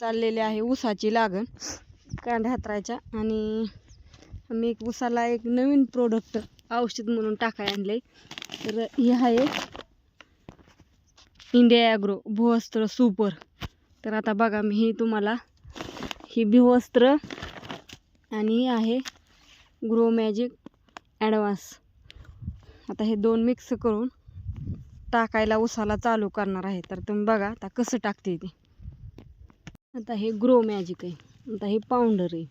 चाललेली आहे ऊसाची लागण कांड्या हातरायच्या आणि मी एक ऊसाला एक नवीन प्रोडक्ट औषध म्हणून टाकाय आणले तर हे आहे इंडिया ॲग्रो भुवस्त्र सुपर तर आता बघा मी ही तुम्हाला ही भूवस्त्र आणि ही आहे ग्रो मॅजिक ॲडव्हान्स आता हे दोन मिक्स करून टाकायला उसाला चालू करणार आहे. तर तुम्ही बघा आता कसं टाकते ते. आता हे ग्रो मॅजिक आहे. आता हे पावडर आहे.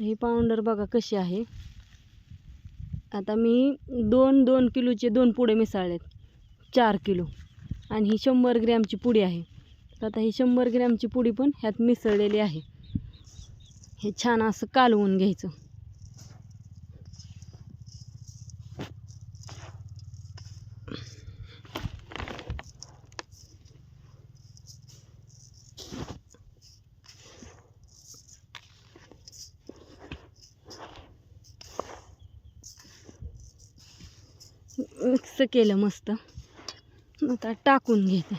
ही पावडर बघा कशी आहे. आता मी दोन दोन किलोचे दोन पुडे मिसळलेत. चार किलो. आणि ही शंभर ग्रॅमची पुडी आहे. तर आता ही शंभर ग्रॅमची पुडी पण ह्यात मिसळलेली आहे. हे छान असं कालवून घ्यायचं. मिक्स केलं मस्त. आता टाकून घेते.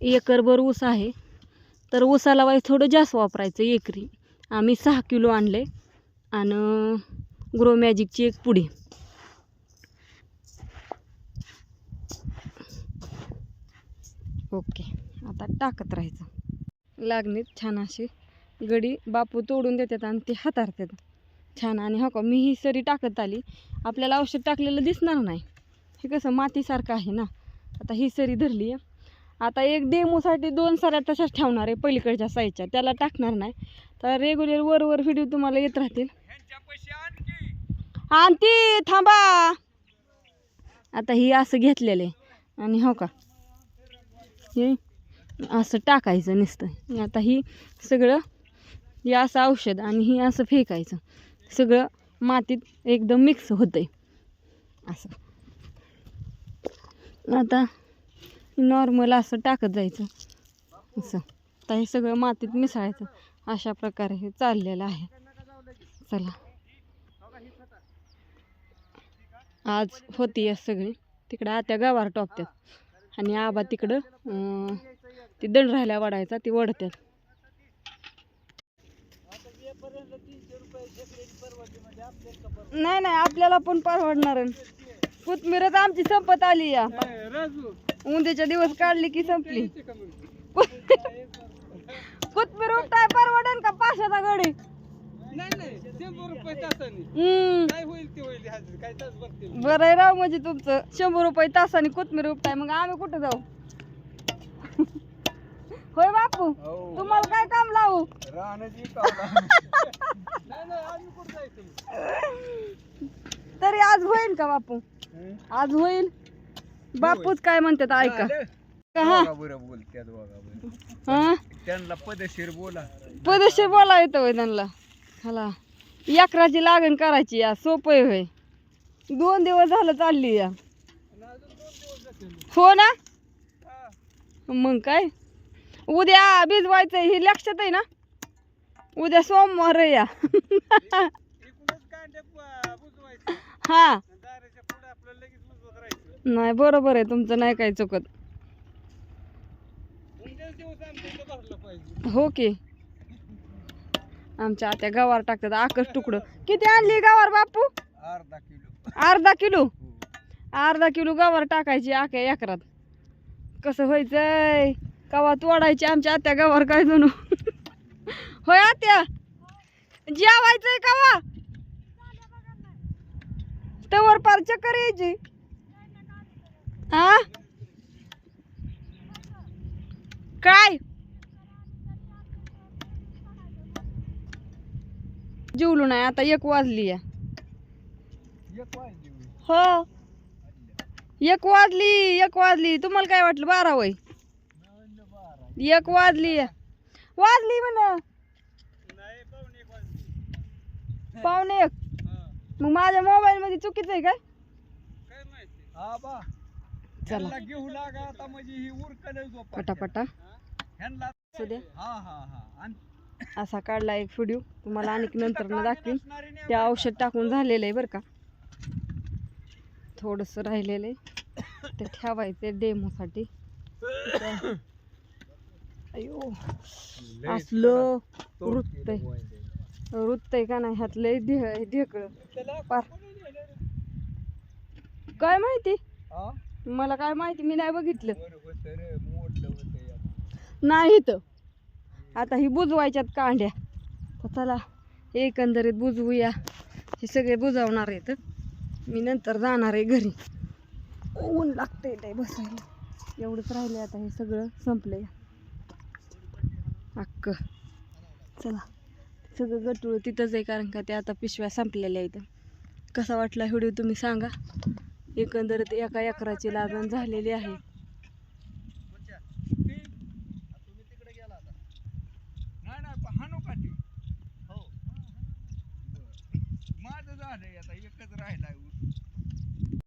एकरभर ऊस आहे. तर ऊसाला वाईस थोडं जास्त वापरायचं एकरी. आम्ही सहा किलो आणले. आणि ग्रो मॅजिकची एक पुडी ओके. आता टाकत राहायचं. लागणीत छान अशी गडी बापू तोडून देतात आणि ते हाताळतात. छान आणि हो का मी ही सरी टाकत आली. आपल्याला औषध टाकलेलं दिसणार नाही. हे कसं मातीसारखं आहे ना. आता ही सरी धरली आहे. आता एक डेमोसाठी दोन साऱ्या तशाच ठेवणार आहे पलीकडच्या साईडच्या. त्याला टाकणार नाही. तर रेग्युलर वर वर व्हिडिओ तुम्हाला येत राहतील. आणती थांबा. आता ही असं घेतलेलं आहे. आणि हो का हे असं टाकायचं नुसतं. आता ही सगळं हे असं औषध आणि ही असं फेकायचं. सगळं मातीत एकदम मिक्स होतंय. असं. आता नॉर्मल असं टाकत जायचं. असं. आता हे सगळं मातीत मिसळायचं. अशा प्रकारे हे चाललेलं आहे. चला. आज होती या सगळी. तिकडं आत्या गावावर टोपतात आणि आबा तिकडं ती दंड राहिल्या वाढायचा ती वडत्यात नाही नाही आपल्याला पण परवडणार कोथमीरच आमची संपत आली या. उंदीच्या दिवस काढली की संपली. कोथमीर उपटाय परवडेल का पाचशेचा गडी? बरं आहे राव म्हणजे तुमचं. शंभर रुपये तासाने कोथमीर उपटाय मग आम्ही कुठं जाऊ? होय बापू? तुम्हाला काय काम लावू? राहण्याची नाही नाही आम्ही कुठं जायचं तरी आज होईल का बापू? आज होईल? बापूच काय म्हणतात ऐका. का हा? बरं बोलत्यात बघा बरं. हा? त्यांना पदशीर बोला. पदशीर बोला येतं होय त्यांना. हाला अकराची लागण करायची या सोपं आहे होय. दोन दिवस झालं चालली या. हो ना? मग काय? उद्या भिजवायचं ही लक्षात आहे ना? उद्या सोमवार या. हा. नाही बरोबर आहे तुमचं नाही काय चुकत. हो की. आमच्या आत्या गवार टाकतात आकस तुकडं. किती आणली गवार बापू? अर्धा किलो. अर्धा किलो? अर्धा किलो गवार टाकायची आख्या एकरात. कसं व्हायचंय? कवा तोडायची आमच्या आत्या गवार काय जणू? होय आत्या? जेवायचंय कवा? तवर पार चक्कर यायची. हा काय? जेवलो नाही आता एक वाजली या. हो. एक वाजली एक वाजली. तुम्हाला काय वाटलं बारा वय एक वाजली. वाजली म्हण. नाही पाहुणे एक वाजली. पावणे एक. मग माझ्या मोबाईल मध्ये चुकीचं आहे काय? हा चला. घेऊ लागा आता म्हणजे ही उरकले झोपा पटापटा. असू हा हा हा. काढला एक व्हिडिओ तुम्हाला आणि नंतर न दाखवीन. ते औषध टाकून झालेलं आहे बरं का. थोडंसं राहिलेलं आहे. ते ठेवायचे डेमोसाठी अयो असलं. केलं वैंदे. रुतय का नाही ह्यात लय ढेकळ पार. काय माहिती? मला काय माहिती मी नाही बघितलं. नाही इथं आता ही बुजवायच्यात कांड्या तर चला एकंदरीत बुजवूया हे सगळे बुजवणार आहेत मी नंतर जाणार आहे घरी ऊन लागतंय ते बसायला एवढंच राहिले आता हे सगळं संपलंय अक्क. चला. सगळं गटूळ तिथंच आहे कारण का ते आता पिशव्या संपलेल्या आहेत. कसा वाटला व्हिडिओ तुम्ही सांगा. एकंदरीत एका एकराची लागण झालेली आहे. हो. माझं झालंय आता एकच राहिलाय